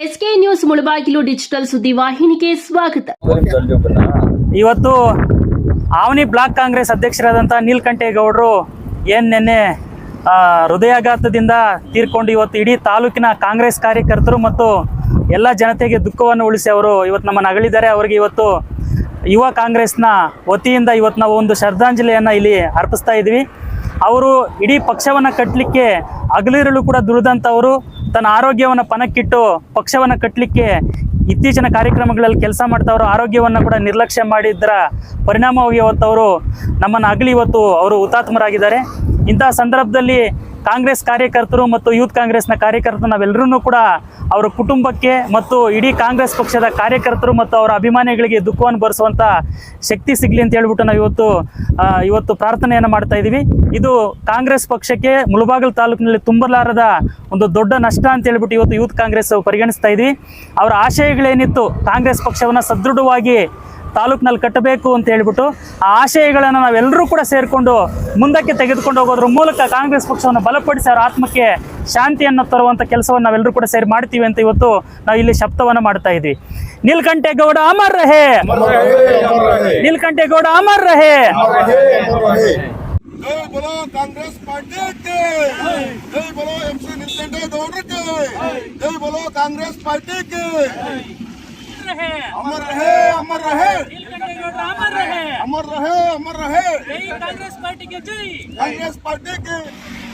SK news Mulbagal digital ಸುದ್ದಿ ವಾಹಿನಿಗೆ ಸ್ವಾಗತ. ಇವತ್ತು ಆವನಿ ಬ್ಲಾಕ್ ಕಾಂಗ್ರೆಸ್ ಅಧ್ಯಕ್ಷರಾದಂಥ ನೀಲಕಂಠೇಗೌಡರು ಏನು ನಿನ್ನೆ ಹೃದಯಾಘಾತದಿಂದ ತೀರ್ಕೊಂಡು ಇವತ್ತು ಇಡೀ ತಾಲೂಕಿನ ಕಾಂಗ್ರೆಸ್ ಕಾರ್ಯಕರ್ತರು ಮತ್ತು ಎಲ್ಲ ಜನತೆಗೆ ದುಃಖವನ್ನು ಉಳಿಸಿ ಅವರು ಇವತ್ತು ನಮ್ಮ ನಗಳಿದ್ದಾರೆ. ಅವರಿಗೆ ಇವತ್ತು ಯುವ ಕಾಂಗ್ರೆಸ್ನ ವತಿಯಿಂದ ಇವತ್ತು ನಾವು ಒಂದು ಶ್ರದ್ಧಾಂಜಲಿಯನ್ನು ಇಲ್ಲಿ ಅರ್ಪಿಸ್ತಾ ಇದ್ವಿ ಅವರು ಇಡೀ ಪಕ್ಷವನ್ನು ಕಟ್ಟಲಿಕ್ಕೆ ಹಗಲಿರಲು ಕೂಡ ದುಡಿದಂಥವರು ತನ್ನ ಆರೋಗ್ಯವನ್ನು ಪಣಕ್ಕಿಟ್ಟು ಪಕ್ಷವನ್ನು ಕಟ್ಟಲಿಕ್ಕೆ ಇತ್ತೀಚಿನ ಕಾರ್ಯಕ್ರಮಗಳಲ್ಲಿ ಕೆಲಸ ಮಾಡ್ತಾವ್ರು, ಆರೋಗ್ಯವನ್ನು ಕೂಡ ನಿರ್ಲಕ್ಷ್ಯ ಮಾಡಿದ್ರ ಪರಿಣಾಮವಾಗಿ ಇವತ್ತು ಅವರು ನಮ್ಮನ್ನು ಅಗಲಿ ಇವತ್ತು ಅವರು ಹುತಾತ್ಮರಾಗಿದ್ದಾರೆ. ಇಂತಹ ಸಂದರ್ಭದಲ್ಲಿ ಕಾಂಗ್ರೆಸ್ ಕಾರ್ಯಕರ್ತರು ಮತ್ತು ಯೂತ್ ಕಾಂಗ್ರೆಸ್ನ ಕಾರ್ಯಕರ್ತರು ನಾವೆಲ್ಲರೂ ಕೂಡ ಅವರ ಕುಟುಂಬಕ್ಕೆ ಮತ್ತು ಇಡೀ ಕಾಂಗ್ರೆಸ್ ಪಕ್ಷದ ಕಾರ್ಯಕರ್ತರು ಮತ್ತು ಅವರ ಅಭಿಮಾನಿಗಳಿಗೆ ದುಃಖವನ್ನು ಬರೆಸುವಂಥ ಶಕ್ತಿ ಸಿಗಲಿ ಅಂತ ಹೇಳ್ಬಿಟ್ಟು ನಾವು ಇವತ್ತು ಇವತ್ತು ಪ್ರಾರ್ಥನೆಯನ್ನು ಮಾಡ್ತಾ ಇದ್ದೀವಿ. ಇದು ಕಾಂಗ್ರೆಸ್ ಪಕ್ಷಕ್ಕೆ ಮುಳಬಾಗಿಲು ತಾಲೂಕಿನಲ್ಲಿ ತುಂಬಲಾರದ ಒಂದು ದೊಡ್ಡ ನಷ್ಟ ಅಂತ ಹೇಳ್ಬಿಟ್ಟು ಇವತ್ತು ಯೂತ್ ಕಾಂಗ್ರೆಸ್ ಪರಿಗಣಿಸ್ತಾ ಇದ್ದೀವಿ. ಅವರ ಆಶಯಗಳೇನಿತ್ತು, ಕಾಂಗ್ರೆಸ್ ಪಕ್ಷವನ್ನು ಸದೃಢವಾಗಿ ತಾಲೂಕಿನಲ್ಲಿ ಕಟ್ಟಬೇಕು ಅಂತ ಹೇಳ್ಬಿಟ್ಟು ಆ ಆಶಯಗಳನ್ನು ನಾವೆಲ್ಲರೂ ಕೂಡ ಸೇರಿಕೊಂಡು ಮುಂದಕ್ಕೆ ತೆಗೆದುಕೊಂಡು ಹೋಗೋದ್ರ ಮೂಲಕ ಕಾಂಗ್ರೆಸ್ ಪಕ್ಷವನ್ನು ಬಲಪಡಿಸಿ ಅವರ ಆತ್ಮಕ್ಕೆ ಶಾಂತಿಯನ್ನು ತರುವಂಥ ಕೆಲಸವನ್ನು ನಾವೆಲ್ಲರೂ ಕೂಡ ಸೇರಿ ಮಾಡ್ತೀವಿ ಅಂತ ಇವತ್ತು ನಾವು ಇಲ್ಲಿ ಶಬ್ದವನ್ನು ಮಾಡ್ತಾ ಇದ್ವಿ ನೀಲಕಂಠೇಗೌಡ ಅಮರ್ ರಹೇ ನೀಲಕಂಠೇಗೌಡ ಅಮರ್ ರಹೇ जय बोलो कांग्रेस पार्टी के जय बोलो एमसी नीलकंठे गौड़ के जय बोलो कांग्रेस पार्टी के रहे। अमर रहे अमर रहे। अमर रहे। अमर रहे अमर रहे। कांग्रेस पार्टी के जय। कांग्रेस पार्टी के।